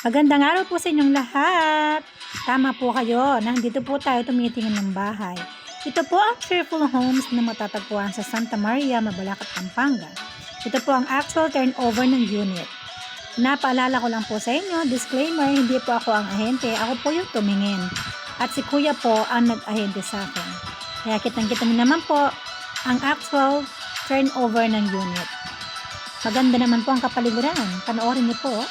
Magandang araw po sa inyong lahat. Tama po kayo, nandito po tayo tumitingin ng bahay. Ito po ang Cheerful Homes na matatagpuan sa Santa Maria, Mabalacat, Pampanga. Ito po ang actual turnover ng unit. Napaalala ko lang po sa inyo, disclaimer, hindi po ako ang ahente, ako po yung tumingin. At si kuya po ang nag-ahente sa akin. Kaya kitang-kita naman po ang actual turnover ng unit. Maganda naman po ang kapaligiran. Panoorin niyo po.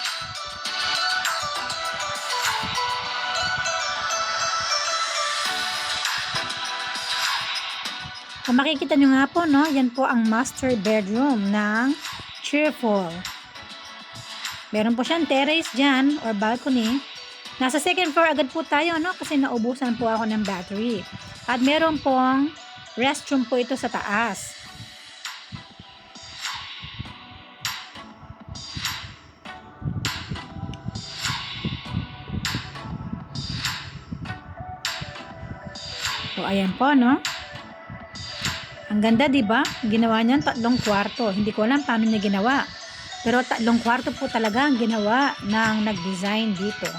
Kung makikita nyo nga po, no, yan po ang master bedroom ng Cheerful. Meron po siyang terrace dyan or balcony. Nasa second floor agad po tayo, no, kasi naubusan po ako ng battery. At meron pong restroom po ito sa taas. So, ayan po, no? Ang ganda, di ba? Ginawa niyan tatlong kwarto. Hindi ko alam paano niya ginawa. Pero tatlong kwarto po talaga ang ginawa ng nag-design dito.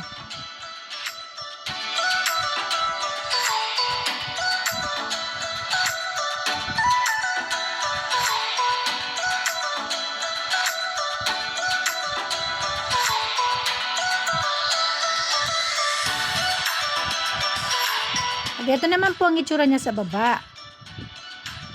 At ito naman po ang itsura niya sa baba.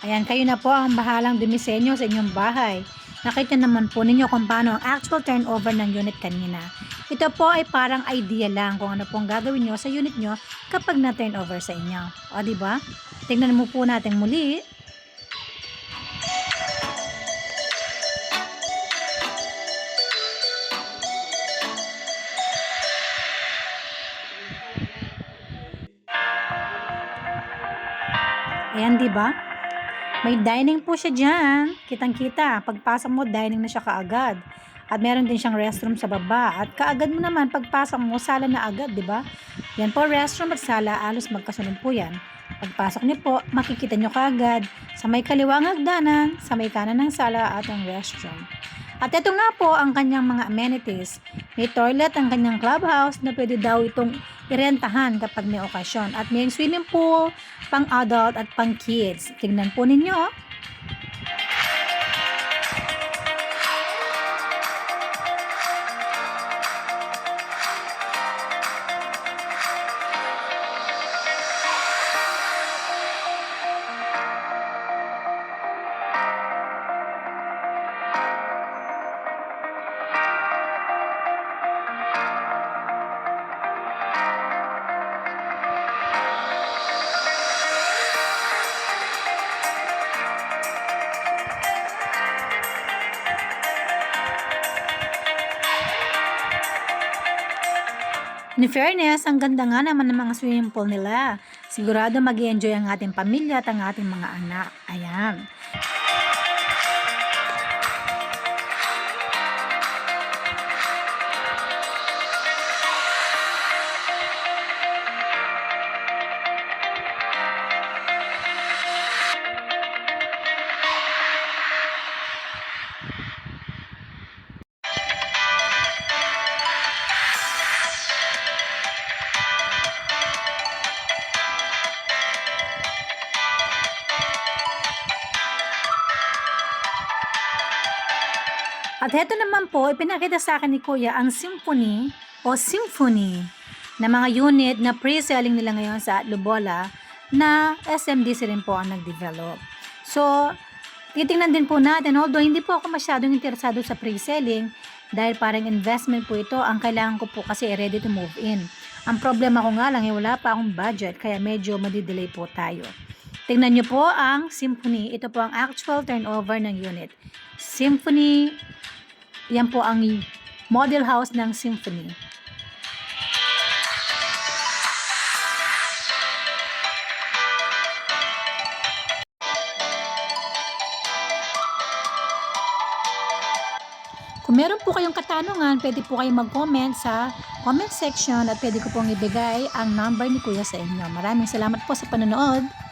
Ayan, kayo na po ang bahalang dumisenyo sa inyong bahay. Nakita naman po ninyo kung paano ang actual turnover ng unit kanina. Ito po ay parang idea lang kung ano pong gagawin nyo sa unit nyo kapag na-turnover sa inyo. O, di ba? Tingnan mo po natin muli. Ayan, di ba? May dining po siya dyan. Kitang-kita. Pagpasok mo, dining na siya kaagad. At meron din siyang restroom sa baba. At kaagad mo naman, pagpasok mo, sala na agad, di ba? Yan po, restroom at sala, alos magkasunod po yan. Pagpasok niyo po, makikita niyo kaagad sa may kaliwang hagdanan, sa may kanan ng sala at ang restroom. At ito nga po ang kanyang mga amenities. May toilet ang kanyang clubhouse na pwede daw itong irentahan kapag may okasyon. At may swimming pool, pang adult at pang kids. Tingnan po ninyo. In fairness, ang ganda nga naman ng mga swimming pool nila. Sigurado mag enjoy ang ating pamilya at ang ating mga anak. Ayan. At heto naman po, ipinakita sa akin ni Kuya ang symphony o symphony na mga unit na pre-selling nila ngayon sa Lubola na SMDC rin po ang nag-develop. So, titingnan din po natin, although hindi po ako masyadong interesado sa pre-selling dahil parang investment po ito, ang kailangan ko po kasi ready to move in. Ang problema ko nga lang, eh, wala pa akong budget, kaya medyo madidelay po tayo. Tingnan nyo po ang Symphony. Ito po ang actual turnover ng unit. Symphony, yan po ang model house ng Symphony. Kung meron po kayong katanungan, pwede po kayong mag-comment sa comment section at pwede ko pong ibigay ang number ni Kuya sa inyo. Maraming salamat po sa panonood.